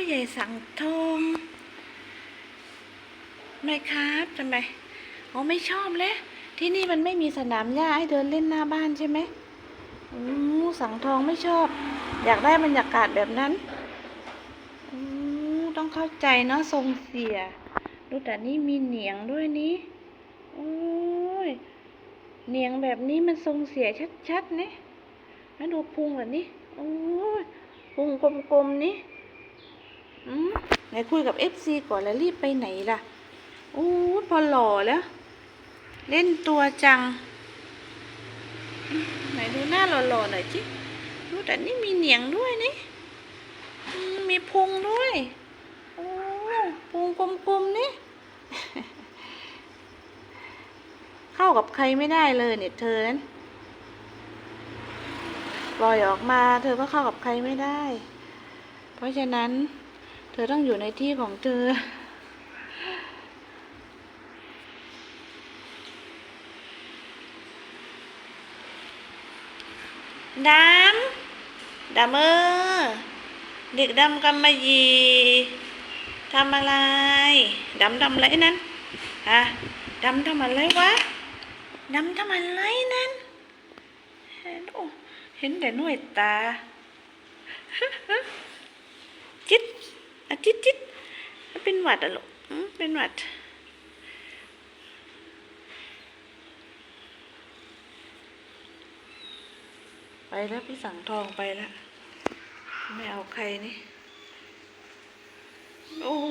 อใหญ่สังทองไม่ครับทำไมอ๋อไม่ชอบแล้วที่นี่มันไม่มีสนามหญ้าให้เดินเล่นหน้าบ้านใช่ไหมอืมสังทองไม่ชอบ อยากได้บรรยากาศแบบนั้นอืมต้องเข้าใจเนาะทรงเสียดูแต่นี่มีเหนียงด้วยนี่โอ้ยเหนียงแบบนี้มันทรงเสียชัดๆนี่แล้วดูพุงแบบนี้โอ้ยพุงกลมๆนี่ อืมไหนคุยกับเอฟซีก่อนแล้วรีบไปไหนล่ะโอ้พอหล่อแล้ว เล่นตัวจัง ไหนดูหน้าหล่อๆหน่อยจิดูแต่นี่มีเหนียงด้วยนี่มมีพุงด้วยโอ้พุงกลมๆนี่ เข้ากับใครไม่ได้เลยเนี่ยเธอนั้นปล่อยออกมา เธอก็เข้ากับใครไม่ได้ เพราะฉะนั้น เธอต้องอยู่ในที่ของเธอ ดำ ดำเออเด็กดำกำมะหยี่ทำอะไร ดำทำอะไรนั้นฮะดำทำอะไรวะ ดำทำอะไรนั้น เห็นโอ้เห็นแต่หน่วยตา จิตอะ จิตจิตเป็นหวัดอะลูกเป็นหวัด ไปแล้วพี่สังทองไปแล้ว ไม่เอาใครนี่ โอ้โห